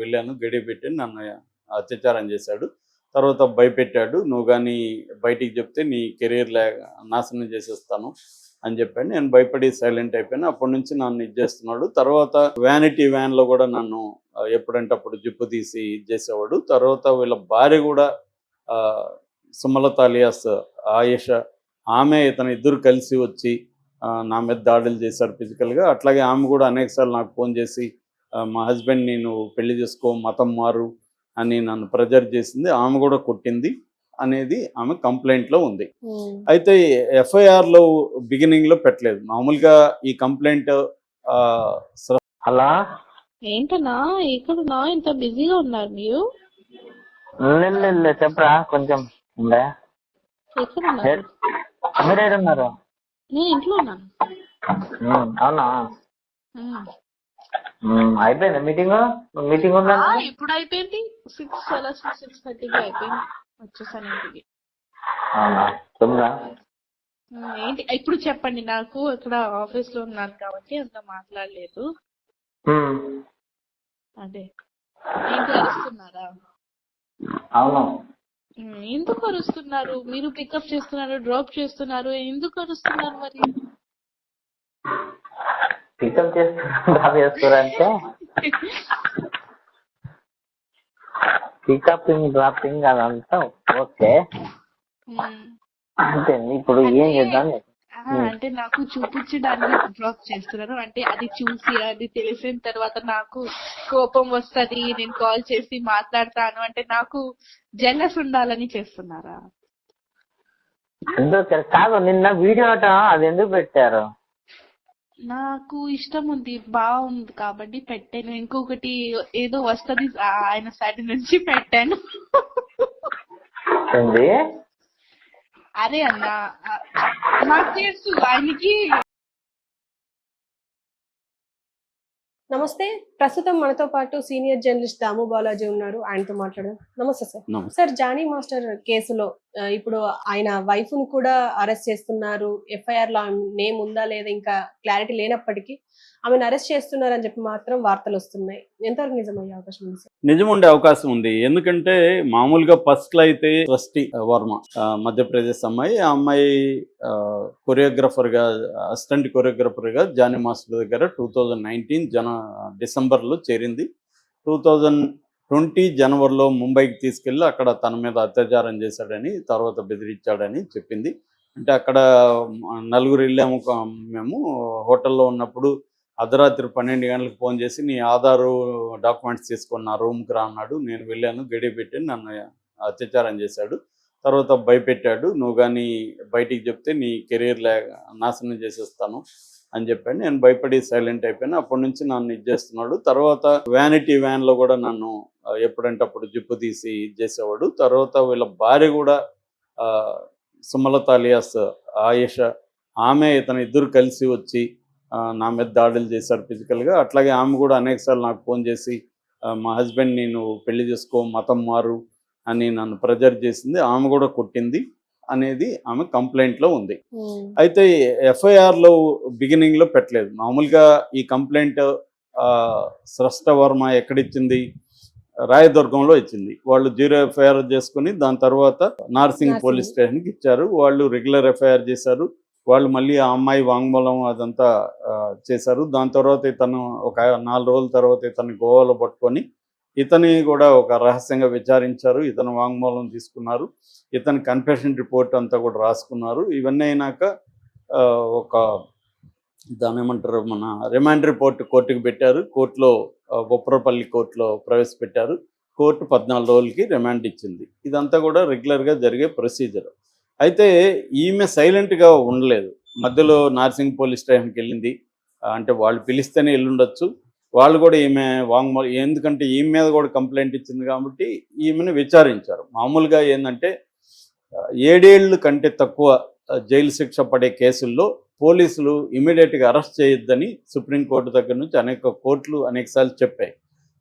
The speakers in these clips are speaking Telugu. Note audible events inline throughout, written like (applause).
వెళ్ళాను గడియ పెట్టి నన్ను అత్యాచారం చేశాడు. తర్వాత భయపెట్టాడు నువ్వు కానీ బయటికి చెప్తే నీ కెరీర్ లే నాశనం చేసేస్తాను అని చెప్పాడు. నేను భయపడి సైలెంట్ అయిపోయాను. అప్పటి నుంచి నన్ను ఇది చేస్తున్నాడు. తర్వాత వ్యానిటీ వ్యాన్లో కూడా నన్ను ఎప్పుడంటే అప్పుడు జిప్పు తీసి ఇది చేసేవాడు. తర్వాత వీళ్ళ భార్య కూడా సుమలత అలియాస్ ఆయేష ఆమె ఇతను ఇద్దరు కలిసి వచ్చి నా మీద దాడులు చేశారు ఫిజికల్గా అట్లాగే ఆమె కూడా అనేకసార్లు నాకు ఫోన్ చేసి మా హస్బెండ్ నేను పెళ్ళి చేసుకో మతం మారు అని నన్ను ప్రెజర్ చేసింది. ఆమె కూడా కొట్టింది అనేది ఆమె కంప్లైంట్లో ఉంది. అయితే ఎఫ్ఐఆర్లో బిగినింగ్లో పెట్టలేదు. మామూలుగా ఈ కంప్లైంట్ హలో? ఏంటన్నా ఎక్కడున్నా ఇంత బిజీగా ఉన్నారు మీరు? చెప్పరా కొంచెం మీరు నేను ఇంట్లో ఉన్నాను. అవునా? అయిపోయిందా మీటింగ్ మీటింగ్ ఉందా? ఆ, ఇప్పుడు అయిపోయింది. సిక్స్ అలా సిక్స్ సిక్స్ థర్టీకి అయిపోయింది. వచ్చేసాను ఇంటికి అవునా ఉమ్, ఏంటి? ఇప్పుడు చెప్పండి. నాకు ఇక్కడ ఆఫీస్లో ఉన్నాను కాబట్టి అంత మాట్లాడలేదు. ఉమ్, అదే. ఏంటి అరుస్తున్నారా అవును. ఉమ్, ఎందుకు అరుస్తున్నారు? మీరు పికప్ చేస్తున్నారు డ్రాప్ చేస్తున్నారు. ఎందుకు అరుస్తున్నారు మరి? పికప్ చేస్తున్నా డ్రాప్ చేస్తారంటే పికపింగ్ డ్రాపింగ్ అదంతా ఓకే. అంటే ఇప్పుడు ఏం చేద్దాం అంటే నాకు చూపించడానికి డ్రాప్ చేస్తున్నారు అంటే అది చూసి అది తెలిసిన తర్వాత నాకు కోపం వస్తది నేను కాల్ చేసి మాట్లాడతాను అంటే నాకు జెలస్ ఉండాలని చేస్తున్నారా ఎందుకు కాదు నిన్న వీడియో అట అది ఎందుకు పెట్టారు నాకు ఇష్టం ఉంది బాగుంది కాబట్టి పెట్టాను. ఇంకొకటి ఏదో వస్తది ఆయన సైడ్ నుంచి పెట్టాను. అరే అన్న నాకు తెలుసు ఆయనకి నమస్తే. ప్రస్తుతం మనతో పాటు సీనియర్ జర్నలిస్ట్ దాము బాలాజీ ఉన్నారు. ఆయనతో మాట్లాడదాం. నమస్తే సార్. సార్ జానీ మాస్టర్ కేసులో ఇప్పుడు ఆయన వైఫ్ను కూడా అరెస్ట్ చేస్తున్నారు. ఎఫ్ఐఆర్లో నేమ్ ఉందా లేదా ఇంకా క్లారిటీ లేనప్పటికీ ఆమెను అరెస్ట్ చేస్తున్నారని చెప్పి మాత్రం వార్తలు వస్తున్నాయి. ఎంతవరకు నిజమయ్యే అవకాశం ఉంది నిజం ఉండే అవకాశం ఉంది. ఎందుకంటే మామూలుగా ఫస్ట్లో అయితే ట్రస్టీ వర్మ మధ్యప్రదేశ్ అమ్మాయి ఆ అమ్మాయి కొరియోగ్రఫర్గా అసిస్టెంట్ కొరియోగ్రఫర్గా జానీ మాస్టర్ దగ్గర టూ థౌజండ్ నైన్టీన్ జన డిసెంబర్లో చేరింది. టూ థౌజండ్ ట్వంటీ జనవరిలో ముంబైకి తీసుకెళ్ళి అక్కడ తన మీద అత్యాచారం చేశాడని తర్వాత బెదిరించాడని చెప్పింది. అంటే అక్కడ నలుగురు వెళ్ళాము ఒక- మేము హోటల్లో ఉన్నప్పుడు అర్ధరాత్రి పన్నెండు గంటలకు ఫోన్ చేసి నీ ఆధారు డాక్యుమెంట్స్ తీసుకొని నా రూమ్కి రా అన్నాడు. నేను వెళ్ళాను గడి పెట్టి నన్ను అత్యాచారం చేశాడు. తర్వాత భయపెట్టాడు నువ్వు కానీ బయటికి చెప్తే నీ కెరీర్ లే నాశనం చేసేస్తాను అని చెప్పాడు. నేను భయపడి సైలెంట్ అయిపోయాను. అప్పటి నుంచి నన్ను ఇది చేస్తున్నాడు. తర్వాత వ్యానిటీ వ్యాన్లో కూడా నన్ను ఎప్పుడంటే అప్పుడు జిప్పు తీసి ఇది చేసేవాడు. తర్వాత వీళ్ళ భార్య కూడా సుమలత అలియాస్ ఆయేష ఆమె ఇతను ఇద్దరు కలిసి వచ్చి నా మీద దాడులు చేశారు ఫిజికల్గా అట్లాగే ఆమె కూడా అనేకసార్లు నాకు ఫోన్ చేసి మా హస్బెండ్ నేను పెళ్ళి చేసుకో మతం మారు అని నన్ను ప్రెజర్ చేసింది. ఆమె కూడా కొట్టింది అనేది ఆమె కంప్లైంట్లో ఉంది. అయితే ఎఫ్ఐఆర్లో బిగినింగ్లో పెట్టలేదు. మామూలుగా ఈ కంప్లైంట్ స్రష్ట వర్మ ఎక్కడిచ్చింది? రాయదుర్గంలో ఇచ్చింది. వాళ్ళు జీరో ఎఫ్ఐఆర్ చేసుకుని దాని తర్వాత నార్సింగ్ నార్సింగ్. పోలీస్ స్టేషన్కి ఇచ్చారు. వాళ్ళు రెగ్యులర్ ఎఫ్ఐఆర్ చేశారు. వాళ్ళు మళ్ళీ ఆ అమ్మాయి వాంగ్మూలం అదంతా చేశారు. దాని తర్వాత ఇతను ఒక నాలుగు రోజుల తర్వాత ఇతను గోవాలో పట్టుకొని ఇతని కూడా ఒక రహస్యంగా విచారించారు. ఇతను వాంగ్మూలం తీసుకున్నారు. ఇతని కన్ఫెషన్ రిపోర్ట్ అంతా కూడా రాసుకున్నారు. ఇవన్నీ అయినాక ఒక దాని ఏమంటారు మన రిమాండ్ రిపోర్ట్ కోర్టుకు పెట్టారు. కోర్టులో బొప్పరపల్లి కోర్టులో ప్రవేశపెట్టారు. కోర్టు పద్నాలుగు రోజులకి రిమాండ్ ఇచ్చింది. ఇదంతా కూడా రెగ్యులర్గా జరిగే ప్రొసీజర్. అయితే ఈమె సైలెంట్గా ఉండలేదు. మధ్యలో నార్సింగ్ పోలీస్ స్టేషన్కి వెళ్ళింది. అంటే వాళ్ళు పిలిస్తేనే వెళ్ళుండొచ్చు. వాళ్ళు కూడా ఈమె వాంగ్మూ ఎందుకంటే ఈమె మీద కూడా కంప్లైంట్ ఇచ్చింది కాబట్టి ఈమెను విచారించారు. మామూలుగా ఏంటంటే ఏడేళ్ళు కంటే తక్కువ జైలు శిక్ష పడే కేసుల్లో పోలీసులు ఇమీడియట్గా అరెస్ట్ చేయొద్దని సుప్రీంకోర్టు దగ్గర నుంచి అనేక కోర్టులు అనేకసార్లు చెప్పాయి.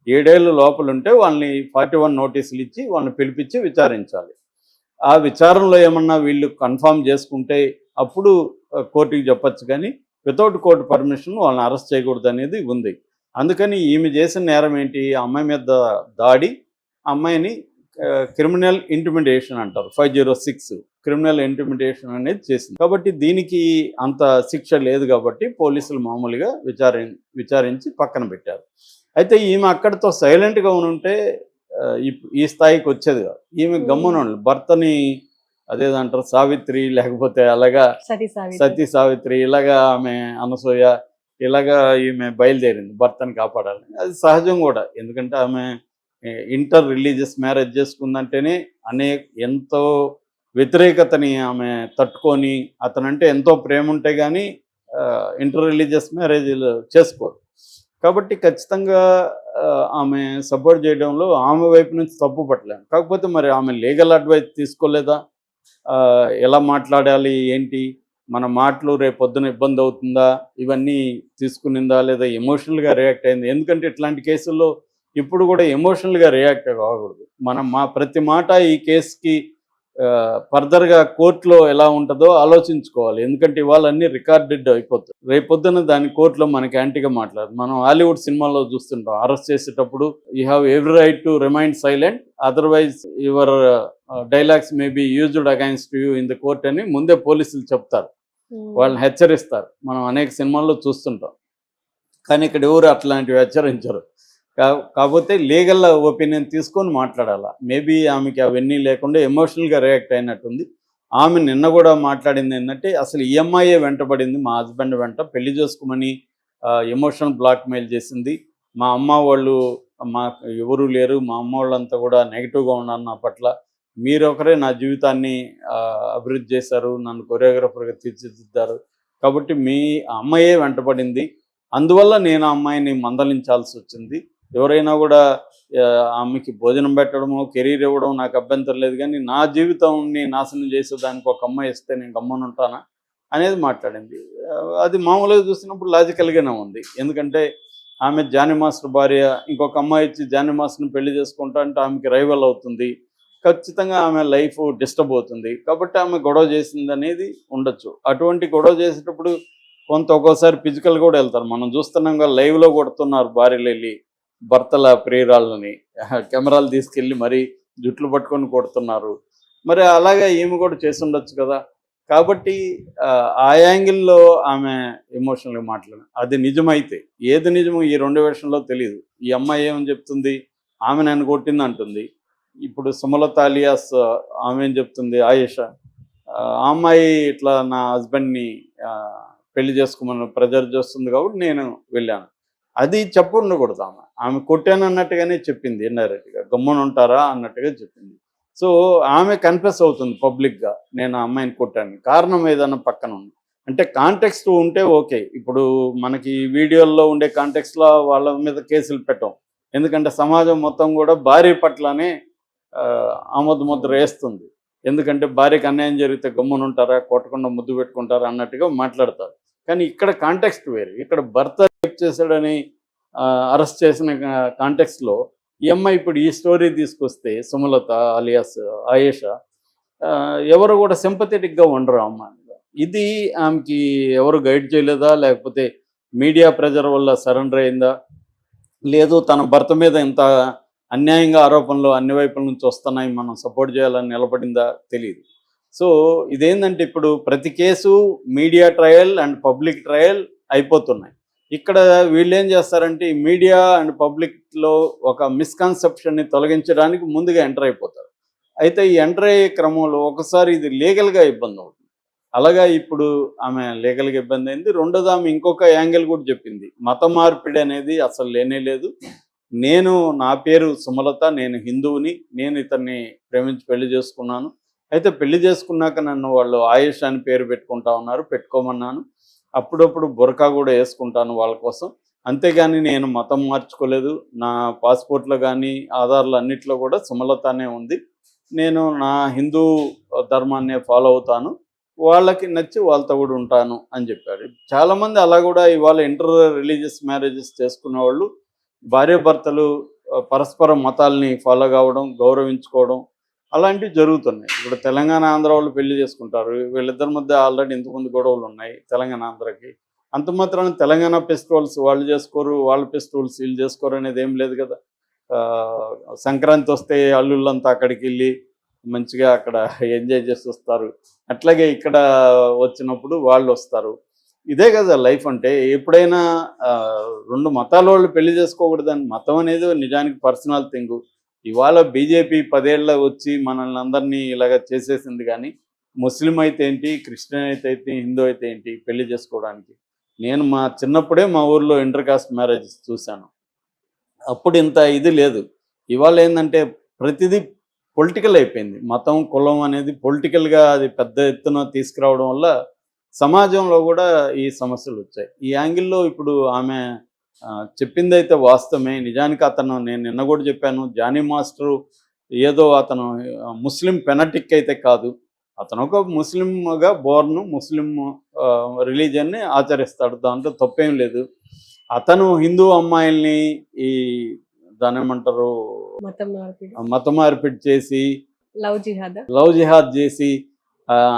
ఏడేళ్ళు లోపల ఉంటే వాళ్ళని ఫార్టీ వన్ నోటీసులు ఇచ్చి వాళ్ళని పిలిపించి విచారించాలి. ఆ విచారణలో ఏమన్నా వీళ్ళు కన్ఫామ్ చేసుకుంటే అప్పుడు కోర్టుకి చెప్పచ్చు కానీ వితౌట్ కోర్టు పర్మిషన్ వాళ్ళని అరెస్ట్ చేయకూడదు అనేది ఉంది. అందుకని ఈమె చేసిన నేరం ఏంటి? ఆ అమ్మాయి మీద దాడి ఆ అమ్మాయిని క్రిమినల్ ఇంటిమిడేషన్ అంటారు. Five zero six criminal intimidation అనేది చేసింది. కాబట్టి దీనికి అంత శిక్ష లేదు కాబట్టి పోలీసులు మామూలుగా విచారి విచారించి పక్కన పెట్టారు. అయితే ఈమె అక్కడితో సైలెంట్గా ఉంటే ఈ- స్థాయికి వచ్చేది కాదు. ఈమె గమ్మున. భర్తని అదేదంటారు సావిత్రి లేకపోతే అలాగా సతీ సావిత్రి. సతీ సావిత్రి ఇలాగా ఆమె అనసూయ ఇలాగా ఈమె బయలుదేరింది భర్తని కాపాడాలని. అది సహజం కూడా. ఎందుకంటే ఆమె ఇంటర్ రిలీజియస్ మ్యారేజ్ చేసుకుందంటేనే అనేక ఎంతో వ్యతిరేకతని ఆమె తట్టుకొని అతనంటే ఎంతో ప్రేమ ఉంటే కానీ ఇంటర్ రిలీజియస్ మ్యారేజ్లు చేసుకోరు. కాబట్టి ఖచ్చితంగా ఆమె సపోర్ట్ చేయడంలో ఆమె వైపు నుంచి తప్పు పట్టలేము కాకపోతే మరి ఆమె లీగల్ అడ్వైస్ తీసుకోలేదా? ఎలా మాట్లాడాలి ఏంటి? మన మాటలు రేపు పొద్దున ఇబ్బంది అవుతుందా? ఇవన్నీ తీసుకునిందా? లేదా ఎమోషనల్గా రియాక్ట్ అయింది? ఎందుకంటే ఇట్లాంటి కేసుల్లో ఇప్పుడు కూడా ఎమోషనల్గా రియాక్ట్ కాకూడదు. మనం మా ప్రతి మాట ఈ కేసుకి ఫర్దర్గా కోర్టులో ఎలా ఉంటుందో ఆలోచించుకోవాలి. ఎందుకంటే ఇవాళ అన్ని రికార్డెడ్ అయిపోతుంది రేపొద్దున దాని కోర్టులో మనకి యాంటీగా మాట్లాడదు మనం హాలీవుడ్ సినిమాలో చూస్తుంటాం. అరెస్ట్ చేసేటప్పుడు you have every right to remind silent otherwise your dialogues may be used against you in the court అని ముందే పోలీసులు చెప్తారు. ఉమ్. వాళ్ళని హెచ్చరిస్తారు. మనం అనేక సినిమాల్లో చూస్తుంటాం. కానీ ఇక్కడ ఎవరు అట్లాంటివి హెచ్చరించరు. కాకపోతే లీగల్ ఒపీనియన్ తీసుకొని మాట్లాడాలా. మేబీ ఆమెకి అవన్నీ లేకుండా ఎమోషనల్గా రియాక్ట్ అయినట్టుంది. ఆమె నిన్న కూడా మాట్లాడింది ఏంటంటే అసలు ఈఎంఐఏ వెంటబడింది మా హస్బెండ్ వెంట పెళ్ళి చేసుకోమని ఎమోషనల్ బ్లాక్మెయిల్ చేసింది. మా అమ్మ వాళ్ళు మా ఎవరు లేరు మా అమ్మ వాళ్ళంతా కూడా నెగిటివ్గా ఉన్నారు నా పట్ల. మీరొకరే నా జీవితాన్ని అభివృద్ధి చేశారు నన్ను కొరియోగ్రఫర్గా తీర్చిదిద్దారు. కాబట్టి మీ అమ్మాయే వెంటపడింది అందువల్ల నేను ఆ అమ్మాయిని మందలించాల్సి వచ్చింది ఎవరైనా కూడా ఆమెకి భోజనం పెట్టడము కెరీర్ ఇవ్వడం నాకు అభ్యంతరం లేదు కానీ నా జీవితాన్ని నాశనం చేసేదానికి ఒక అమ్మాయి ఇస్తే నేను గమ్మనుంటానా అనేది మాట్లాడింది. అది మామూలుగా చూసినప్పుడు లాజికల్గానే ఉంది. ఎందుకంటే ఆమె జాని మాస్టర్ భార్య ఇంకొక అమ్మాయి ఇచ్చి జాని మాస్టర్ని పెళ్ళి చేసుకుంటా అంటే ఆమెకి రైవల్ అవుతుంది. ఖచ్చితంగా ఆమె లైఫ్ డిస్టర్బ్ అవుతుంది. కాబట్టి ఆమె గొడవ చేసింది అనేది ఉండొచ్చు. అటువంటి గొడవ చేసేటప్పుడు కొంత ఒక్కోసారి ఫిజికల్ కూడా వెళ్తారు. మనం చూస్తున్నాం కదా లైవ్లో కొడుతున్నారు భార్యలు వెళ్ళి భర్తల ప్రియురాళ్ళని (laughs) కెమెరాలు తీసుకెళ్ళి మరీ జుట్లు పట్టుకొని కొడుతున్నారు. మరి అలాగే ఈమె కూడా చేసి ఉండొచ్చు కదా. కాబట్టి ఆ, యాంగిల్లో ఆమె ఎమోషనల్గా మాట్లాడారు అది నిజమైతే ఏది నిజమో ఈ రెండు విషయంలో తెలియదు ఈ అమ్మాయి ఏమని చెప్తుంది? ఆమె నన్ను కొట్టింది అంటుంది. ఇప్పుడు సుమలత అలియాస్ ఆమె ఏం చెప్తుంది? ఆయేష ఆ అమ్మాయి ఇట్లా నా హస్బెండ్ని పెళ్ళి చేసుకోమని ప్రెజర్ చేస్తుంది కాబట్టి నేను వెళ్ళాను. అది చెప్పు ఉండకూడదు ఆమె. ఆమె కొట్టాను అన్నట్టుగానే చెప్పింది. ఇండైరెక్ట్గా గమ్మున ఉంటారా అన్నట్టుగా చెప్పింది. సో ఆమె కన్ఫెస్ అవుతుంది పబ్లిక్గా నేను ఆ అమ్మాయిని కొట్టాను. కారణం ఏదైనా పక్కన ఉంది. అంటే కాంటెక్స్ట్ ఉంటే ఓకే. ఇప్పుడు మనకి వీడియోల్లో ఉండే కాంటెక్స్లో వాళ్ళ మీద కేసులు పెట్టాం. ఎందుకంటే సమాజం మొత్తం కూడా భార్య పట్లనే ఆమోద ముద్ర వేస్తుంది. ఎందుకంటే భార్యకు అన్యాయం జరిగితే గమ్మున ఉంటారా కొట్టకుండా ముద్దు పెట్టుకుంటారా అన్నట్టుగా మాట్లాడతారు. కానీ ఇక్కడ కాంటెక్స్ట్ వేరు. ఇక్కడ భర్త రేప్ చేశాడని అరెస్ట్ చేసిన కాంటెక్స్లో ఈ అమ్మాయి ఇప్పుడు ఈ స్టోరీ తీసుకొస్తే సుమలత అలియాస్ ఆయేష ఆ, ఎవరు కూడా సింపథెటిక్గా ఉండరు అమ్మ. ఇది ఆమెకి ఎవరు గైడ్ చేయలేదా? లేకపోతే మీడియా ప్రెజర్ వల్ల సరెండర్ అయిందా? లేదు తన భర్త మీద ఇంత అన్యాయంగా ఆరోపణలు అన్ని వైపుల నుంచి వస్తున్నాయి మనం సపోర్ట్ చేయాలని నిలబడిందా తెలియదు సో ఇదేంటంటే ఇప్పుడు ప్రతి case media trial and public trial అయిపోతున్నాయి. ఇక్కడ వీళ్ళు ఏం చేస్తారంటే మీడియా అండ్ పబ్లిక్లో ఒక మిస్కన్సెప్షన్ని తొలగించడానికి ముందుగా ఎంటర్ అయిపోతారు. అయితే ఈ ఎంటర్ అయ్యే క్రమంలో ఒకసారి ఇది లీగల్గా ఇబ్బంది అవుతుంది. అలాగా ఇప్పుడు ఆమె లీగల్గా ఇబ్బంది అయింది. రెండోది ఆమె ఇంకొక యాంగిల్ కూడా చెప్పింది. మత మార్పిడి అనేది అసలు లేనే లేదు. నేను నా పేరు సుమలత నేను హిందువుని నేను ఇతన్ని ప్రేమించి పెళ్ళి చేసుకున్నాను. అయితే పెళ్ళి చేసుకున్నాక నన్ను వాళ్ళు ఆయుష్ అని పేరు పెట్టుకుంటా ఉన్నారు పెట్టుకోమన్నాను. అప్పుడప్పుడు బురకా కూడా వేసుకుంటాను వాళ్ళ కోసం. అంతేగాని నేను మతం మార్చుకోలేదు. నా పాస్పోర్ట్లో కానీ ఆధార్లు అన్నిట్లో కూడా సుమలతనే ఉంది. నేను నా హిందూ ధర్మాన్నే ఫాలో అవుతాను. వాళ్ళకి నచ్చి వాళ్ళతో కూడా ఉంటాను అని చెప్పారు. చాలామంది అలా కూడా ఇవాళ ఇంటర్ రిలీజియస్ మ్యారేజెస్ చేసుకున్న వాళ్ళు భార్యాభర్తలు పరస్పర మతాల్ని ఫాలో కావడం గౌరవించుకోవడం అలాంటివి జరుగుతున్నాయి. ఇప్పుడు తెలంగాణ ఆంధ్ర వాళ్ళు పెళ్ళి చేసుకుంటారు. వీళ్ళిద్దరి మధ్య ఆల్రెడీ ఇంతకుముందు గొడవలు ఉన్నాయి తెలంగాణ ఆంధ్రకి. అంత మాత్రాన తెలంగాణ ఫెస్టివల్స్ వాళ్ళు చేసుకోరు వాళ్ళ ఫెస్టివల్స్ వీళ్ళు చేసుకోరు అనేది ఏం లేదు కదా. ఆ, సంక్రాంతి వస్తే అల్లుళ్ళంతా అక్కడికి వెళ్ళి మంచిగా అక్కడ ఎంజాయ్ చేసి వస్తారు. అట్లాగే ఇక్కడ వచ్చినప్పుడు వాళ్ళు వస్తారు. ఇదే కదా లైఫ్ అంటే ఎప్పుడైనా రెండు మతాల వాళ్ళు పెళ్ళి చేసుకోకూడదని మతం అనేది నిజానికి పర్సనల్ థింగు. ఇవాళ బీజేపీ పదేళ్ళ వచ్చి మనల్ని అందరినీ ఇలాగ చేసేసింది కానీ ముస్లిం అయితే ఏంటి క్రిస్టియన్ అయితే ఏంటి హిందూ అయితే ఏంటి పెళ్ళి చేసుకోవడానికి? నేను మా చిన్నప్పుడే మా ఊర్లో ఇంటర్ కాస్ట్ మ్యారేజ్ చూశాను. అప్పుడు ఇంత ఇది లేదు. ఇవాళ ఏంటంటే ప్రతిదీ పొలిటికల్ అయిపోయింది. మతం కులం అనేది పొలిటికల్గా అది పెద్ద ఎత్తున తీసుకురావడం వల్ల సమాజంలో కూడా ఈ సమస్యలు వచ్చాయి. ఈ యాంగిల్లో ఇప్పుడు ఆమె చెప్పిందైతే వాస్తవమే. నిజానికి అతను నేను నిన్న కూడా చెప్పాను జానీ మాస్టరు ఏదో అతను ముస్లిం పెనటిక్ అయితే కాదు. అతను ఒక ముస్లింగా బోర్న్ ముస్లిం రిలీజియన్ని ఆచరిస్తాడు. దాంట్లో తప్పేం లేదు. అతను హిందూ అమ్మాయిల్ని ఈ దాని ఏమంటారు? మతం మార్పిడి చేసి లవ్ జిహాద్? లవ్ జిహాద్ చేసి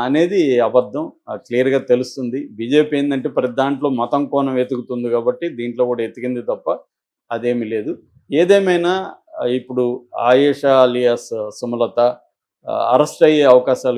అనేది అబద్ధం. క్లియర్గా తెలుస్తుంది. బీజేపీ ఏంటంటే ప్రతి దాంట్లో మతం కోణం వెతుకుతుంది కాబట్టి దీంట్లో కూడా ఎతికింది తప్ప అదేమీ లేదు. ఏదేమైనా ఇప్పుడు ఆయేషా అలియాస్ సుమలత అరెస్ట్ అయ్యే అవకాశాలు